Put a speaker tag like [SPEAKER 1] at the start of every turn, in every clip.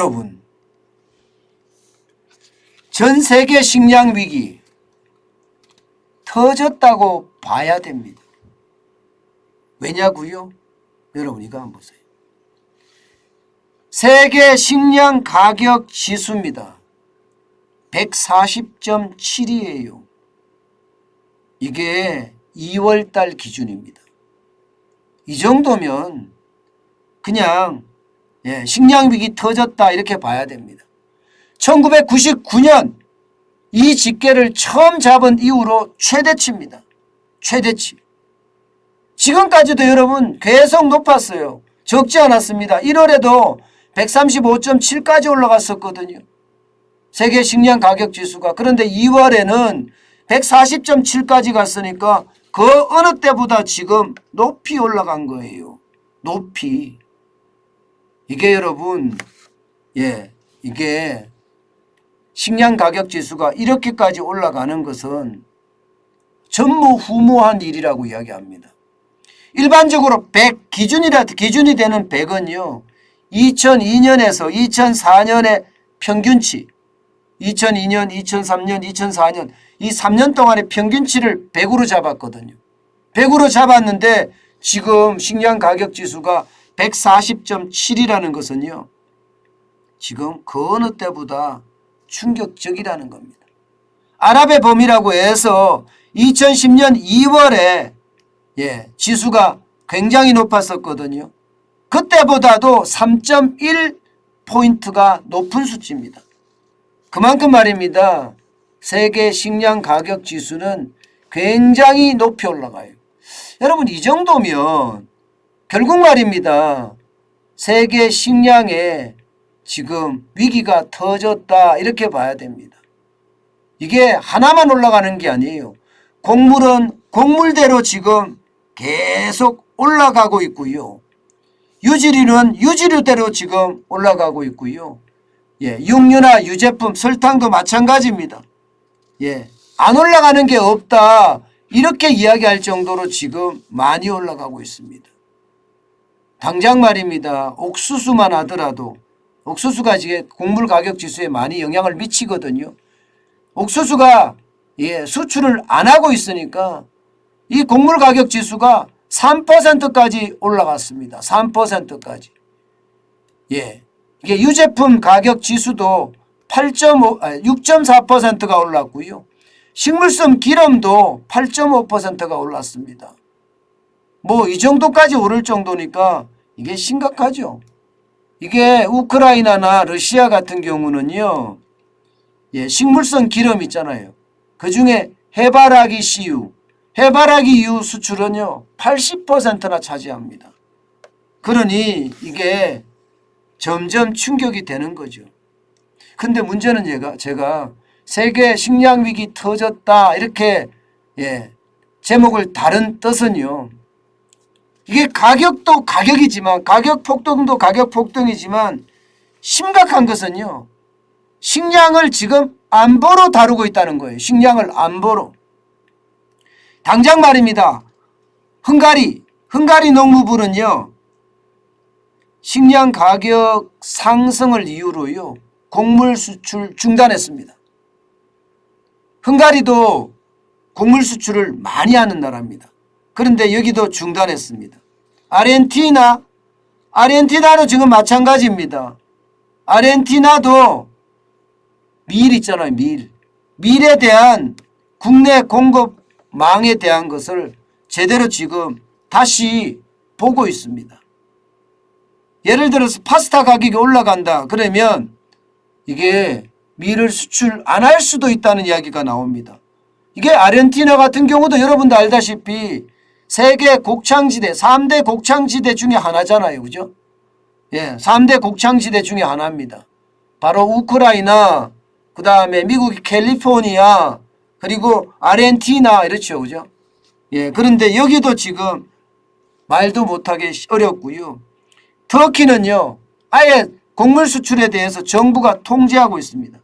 [SPEAKER 1] 여러분 전 세계 식량 위기 터졌다고 봐야 됩니다. 왜냐고요? 여러분 이거 한번 보세요. 세계 식량 가격 지수입니다. 140.7이에요. 이게 2월 달 기준입니다. 이 정도면 그냥 예, 식량 위기 터졌다 이렇게 봐야 됩니다. 1999년 이 집계를 처음 잡은 이후로 최대치입니다. 최대치. 지금까지도 여러분 계속 높았어요. 적지 않았습니다. 1월에도 135.7까지 올라갔었거든요. 세계 식량 가격 지수가. 그런데 2월에는 140.7까지 갔으니까 그 어느 때보다 지금 높이 올라간 거예요. 높이. 이게 여러분, 예, 이게 식량 가격 지수가 이렇게까지 올라가는 것은 전무후무한 일이라고 이야기합니다. 일반적으로 100 기준이라 기준이 되는 100은요. 2002년에서 2004년의 평균치 2002년, 2003년, 2004년 이 3년 동안의 평균치를 100으로 잡았거든요. 100으로 잡았는데 지금 식량 가격 지수가 140.7이라는 것은요. 지금 그 어느 때보다 충격적이라는 겁니다. 아랍의 봄이라고 해서 2010년 2월에 예, 지수가 굉장히 높았었거든요. 그때보다도 3.1 포인트가 높은 수치입니다. 그만큼 말입니다. 세계 식량 가격 지수는 굉장히 높이 올라가요. 여러분 이 정도면 결국 말입니다. 세계 식량에 지금 위기가 터졌다 이렇게 봐야 됩니다. 이게 하나만 올라가는 게 아니에요. 곡물은 곡물대로 지금 계속 올라가고 있고요. 유지류는 유지류대로 지금 올라가고 있고요. 예, 육류나 유제품, 설탕도 마찬가지입니다. 예, 안 올라가는 게 없다. 이렇게 이야기할 정도로 지금 많이 올라가고 있습니다. 당장 말입니다. 옥수수만 하더라도 옥수수가 지금 곡물 가격 지수에 많이 영향을 미치거든요. 옥수수가 예, 수출을 안 하고 있으니까 이 곡물 가격 지수가 3%까지 올라갔습니다. 3%까지. 예. 이게 유제품 가격 지수도 8.5, 아, 6.4%가 올랐고요. 식물성 기름도 8.5%가 올랐습니다. 뭐 이 정도까지 오를 정도니까 이게 심각하죠. 이게 우크라이나나 러시아 같은 경우는요. 예, 식물성 기름 있잖아요. 그 중에 해바라기 씨유, 해바라기 유 수출은요 80%나 차지합니다. 그러니 이게 점점 충격이 되는 거죠. 근데 문제는 제가 제가 세계 식량 위기 터졌다 이렇게 예, 제목을 다른 뜻은요. 이게 가격도 가격이지만 가격 폭등도 가격 폭등이지만 심각한 것은요. 식량을 지금 안보로 다루고 있다는 거예요. 식량을 안보로. 당장 말입니다. 헝가리, 헝가리 농무부는요. 식량 가격 상승을 이유로요. 곡물 수출 중단했습니다. 헝가리도 곡물 수출을 많이 하는 나라입니다. 그런데 여기도 중단했습니다. 아르헨티나, 아르헨티나도 지금 마찬가지입니다. 아르헨티나도 밀 있잖아요, 밀. 밀에 대한 국내 공급망에 대한 것을 제대로 지금 다시 보고 있습니다. 예를 들어서 파스타 가격이 올라간다. 그러면 이게 밀을 수출 안 할 수도 있다는 이야기가 나옵니다. 이게 아르헨티나 같은 경우도 여러분도 알다시피 세계 곡창지대, 3대 곡창지대 중에 하나잖아요. 그죠? 예, 3대 곡창지대 중에 하나입니다. 바로 우크라이나, 그 다음에 미국의 캘리포니아, 그리고 아르헨티나, 이렇죠. 그죠? 예, 그런데 여기도 지금 말도 못하게 어렵고요. 터키는요, 아예 곡물 수출에 대해서 정부가 통제하고 있습니다.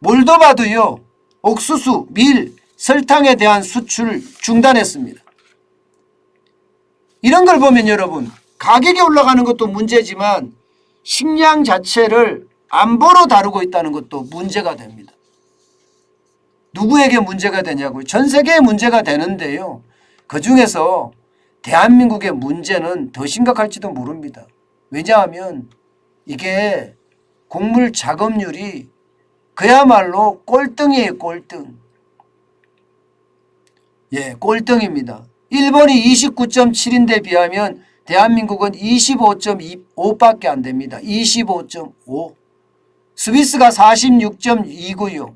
[SPEAKER 1] 몰도바도요, 옥수수, 밀, 설탕에 대한 수출을 중단했습니다. 이런 걸 보면 여러분, 가격이 올라가는 것도 문제지만 식량 자체를 안보로 다루고 있다는 것도 문제가 됩니다. 누구에게 문제가 되냐고요? 전 세계에 문제가 되는데요. 그 중에서 대한민국의 문제는 더 심각할지도 모릅니다. 왜냐하면 이게 곡물 작업률이 그야말로 꼴등이에요, 꼴등. 예, 꼴등입니다. 일본이 29.7인데 비하면 대한민국은 25.5밖에 안 됩니다. 25.5. 스위스가 46.2고요.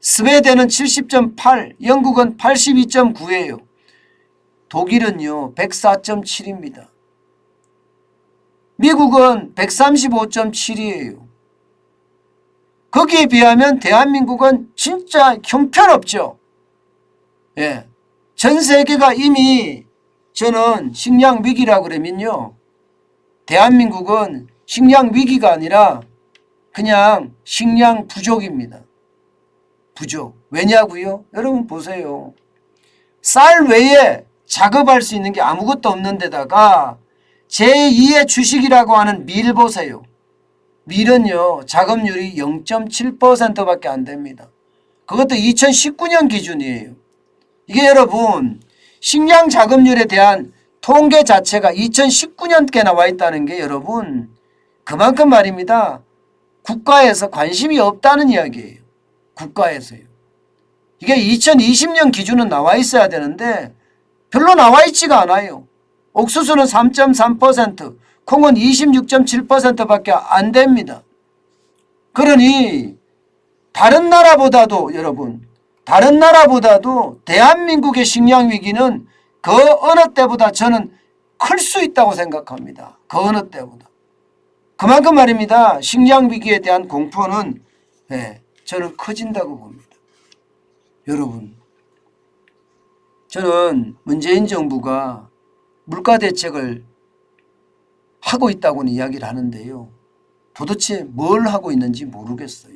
[SPEAKER 1] 스웨덴은 70.8, 영국은 82.9예요. 독일은요, 104.7입니다. 미국은 135.7이에요. 거기에 비하면 대한민국은 진짜 형편없죠. 예. 전 세계가 이미 저는 식량 위기라 그러면요. 대한민국은 식량 위기가 아니라 그냥 식량 부족입니다. 부족. 왜냐고요? 여러분 보세요. 쌀 외에 작업할 수 있는 게 아무것도 없는 데다가 제2의 주식이라고 하는 밀 보세요. 밀은요. 작업률이 0.7%밖에 안 됩니다. 그것도 2019년 기준이에요. 이게 여러분 식량 작업률에 대한 통계 자체가 2019년께 나와 있다는 게 여러분 그만큼 말입니다. 국가에서 관심이 없다는 이야기예요. 국가에서요. 이게 2020년 기준은 나와 있어야 되는데 별로 나와 있지가 않아요. 옥수수는 3.3%, 콩은 26.7%밖에 안 됩니다. 그러니 다른 나라보다도 여러분 다른 나라보다도 대한민국의 식량 위기는 그 어느 때보다 저는 클 수 있다고 생각합니다. 그 어느 때보다. 그만큼 말입니다. 식량 위기에 대한 공포는 예, 저는 커진다고 봅니다. 여러분, 저는 문재인 정부가 물가 대책을 하고 있다고는 이야기를 하는데요. 도대체 뭘 하고 있는지 모르겠어요.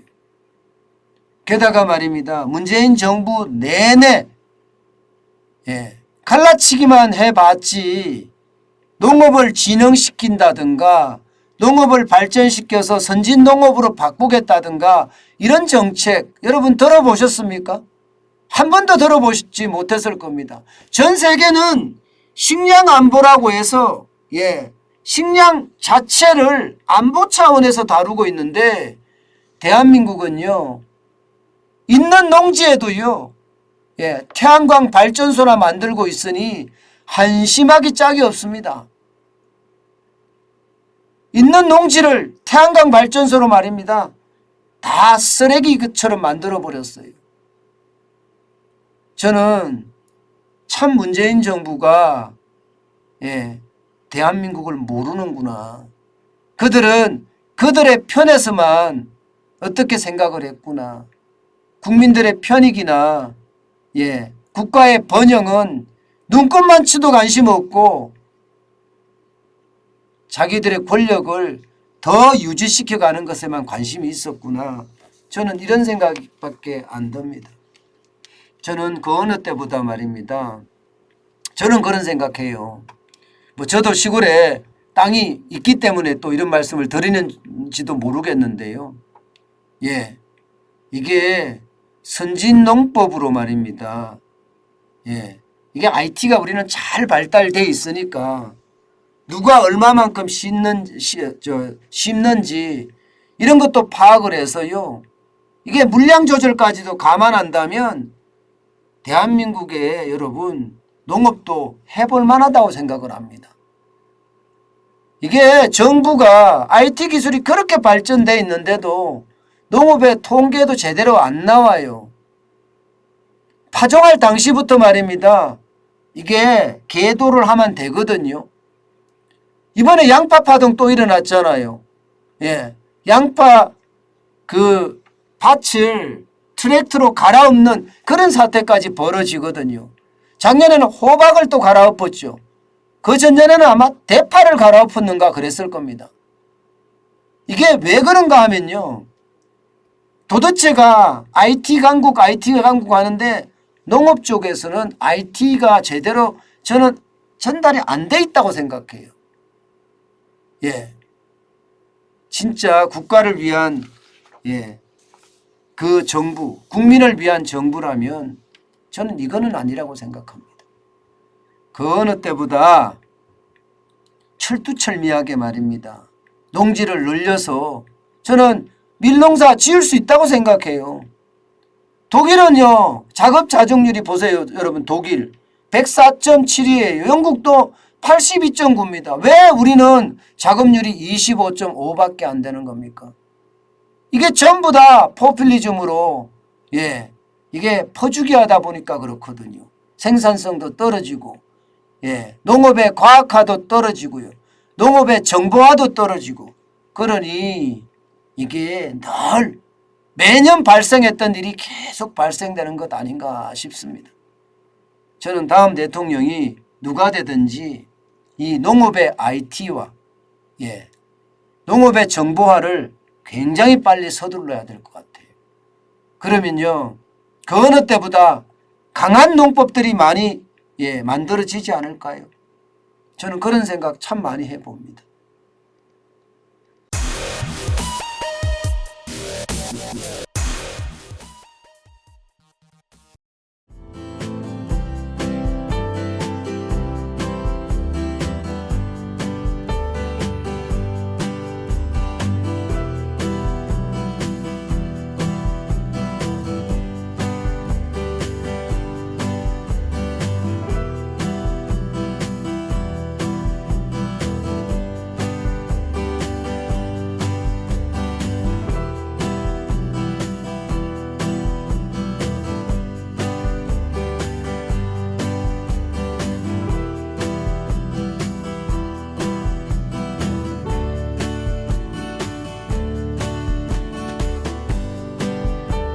[SPEAKER 1] 게다가 말입니다. 문재인 정부 내내 예, 갈라치기만 해봤지 농업을 진흥시킨다든가 농업을 발전시켜서 선진 농업으로 바꾸겠다든가 이런 정책 여러분 들어보셨습니까? 한 번도 들어보시지 못했을 겁니다. 전 세계는 식량 안보라고 해서 예, 식량 자체를 안보 차원에서 다루고 있는데 대한민국은요. 있는 농지에도요. 예, 태양광 발전소나 만들고 있으니 한심하기 짝이 없습니다. 있는 농지를 태양광 발전소로 말입니다. 다 쓰레기처럼 만들어 버렸어요. 저는 참 문재인 정부가 예, 대한민국을 모르는구나. 그들은 그들의 편에서만 어떻게 생각을 했구나. 국민들의 편익이나 예, 국가의 번영은 눈꽃만 치도 관심 없고 자기들의 권력을 더 유지시켜 가는 것에만 관심이 있었구나. 저는 이런 생각밖에 안 듭니다. 저는 그 어느 때보다 말입니다. 저는 그런 생각해요. 뭐 저도 시골에 땅이 있기 때문에 또 이런 말씀을 드리는지도 모르겠는데요. 예. 이게 선진농법으로 말입니다. 예. 이게 IT가 우리는 잘 발달돼 있으니까 누가 얼마만큼 심는, 시, 저, 심는지 이런 것도 파악을 해서요. 이게 물량 조절까지도 감안한다면 대한민국의 여러분 농업도 해볼 만하다고 생각을 합니다. 이게 정부가 IT 기술이 그렇게 발전돼 있는데도 농업의 통계도 제대로 안 나와요. 파종할 당시부터 말입니다. 이게 계도를 하면 되거든요. 이번에 양파 파동 또 일어났잖아요. 예. 양파 그 밭을 트랙터로 갈아엎는 그런 사태까지 벌어지거든요. 작년에는 호박을 또 갈아엎었죠. 그 전년에는 아마 대파를 갈아엎었는가 그랬을 겁니다. 이게 왜 그런가 하면요. 도대체가 IT 강국, IT 강국 하는데 농업 쪽에서는 IT가 제대로 저는 전달이 안 돼 있다고 생각해요. 예. 진짜 국가를 위한 예, 그 정부, 국민을 위한 정부라면 저는 이거는 아니라고 생각합니다. 그 어느 때보다 철두철미하게 말입니다. 농지를 늘려서 저는 밀농사 지을 수 있다고 생각해요. 독일은요, 작업 자정률이 보세요, 여러분. 독일 104.7이에요. 영국도 82.9입니다. 왜 우리는 작업률이 25.5밖에 안 되는 겁니까? 이게 전부 다 포퓰리즘으로 예, 이게 퍼주기 하다 보니까 그렇거든요. 생산성도 떨어지고 예, 농업의 과학화도 떨어지고요. 농업의 정보화도 떨어지고 그러니 이게 늘 매년 발생했던 일이 계속 발생되는 것 아닌가 싶습니다. 저는 다음 대통령이 누가 되든지 이 농업의 IT와 예, 농업의 정보화를 굉장히 빨리 서둘러야 될 것 같아요. 그러면요, 그 어느 때보다 강한 농법들이 많이 예, 만들어지지 않을까요? 저는 그런 생각 참 많이 해봅니다.